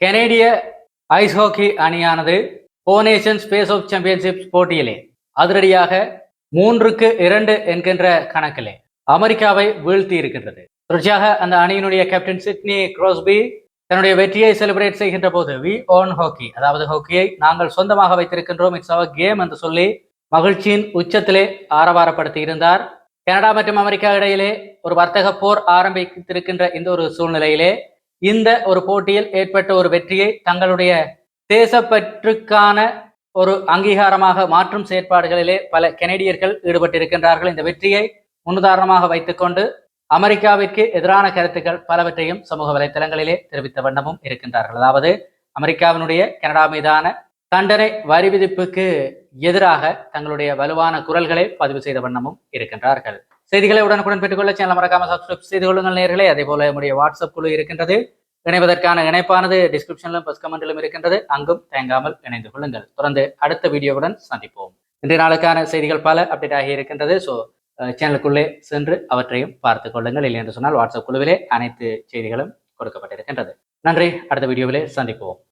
கெனேடிய ice hockey அணியானது four nations face off championship போட்டியிலே அதிரடியாக மூன்றுக்கு இரண்டு என்கின்ற கணக்கிலே அமெரிக்காவை வீழ்த்தி இருக்கின்றது தொடர்ச்சியாக அந்த அணியினுடைய கேப்டன் சிட்னி கிராஸ்பி தன்னுடைய வெற்றியை செலிப்ரேட் செய்கின்ற போது வி ஓன் ஹாக்கி அதாவது ஹாக்கியை நாங்கள் சொந்தமாக வைத்திருக்கின்றோம். இட்ஸ் அவர் கேம் என்று சொல்லி மகிழ்ச்சியின் உச்சத்திலே ஆரவாரப்படுத்தி இருந்தார். கனடா மற்றும் அமெரிக்கா இடையிலே ஒரு வர்த்தக போர் ஆரம்பித்திருக்கின்ற இந்த ஒரு சூழ்நிலையிலே இந்த ஒரு போட்டியில் ஏற்பட்ட ஒரு வெற்றியை தங்களுடைய தேசப்பற்றுக்கான ஒரு அங்கீகாரமாக மாற்றும் செயற்பாடுகளிலே பல கெனடியர்கள் ஈடுபட்டிருக்கின்றார்கள். இந்த வெற்றியை முன்னுதாரணமாக வைத்துக்கொண்டு அமெரிக்காவிற்கு எதிரான கருத்துக்கள் பலவற்றையும் சமூக வலைத்தளங்களிலே தெரிவித்த வண்ணமும் இருக்கின்றார்கள். அதாவது அமெரிக்காவினுடைய கனடா மீதான தண்டனை வரி விதிப்புக்கு எதிராக தங்களுடைய வலுவான குரல்களை பதிவு செய்த வண்ணமும் இருக்கின்றார்கள். செய்திகளை உடனுக்குடன் பெற்றுக்கொள்ள சேனல் மறக்காம சப்ஸ்கிரைப் செய்து கொள்ளுங்கள் நேர்களே. அதே போல நம்முடைய வாட்ஸ்அப் குழு இருக்கின்றது. இணைவதற்கான இணைப்பானது டிஸ்கிரிப்ஷனிலும் பஸ் கமெண்டிலும் இருக்கின்றது. அங்கும் தேங்காமல் இணைந்து கொள்ளுங்கள். தொடர்ந்து அடுத்த வீடியோவுடன் சந்திப்போம். இன்றைய நாளுக்கான செய்திகள் பல அப்டேட் ஆகி இருக்கின்றது. ஸோ சேனலுக்குள்ளே சென்று அவற்றையும் பார்த்துக் கொள்ளுங்கள். இல்லை என்று சொன்னால் வாட்ஸ்அப் குழுவிலே அனைத்து செய்திகளும் கொடுக்கப்பட்டிருக்கின்றது. நன்றி. அடுத்த வீடியோவிலே சந்திப்போம்.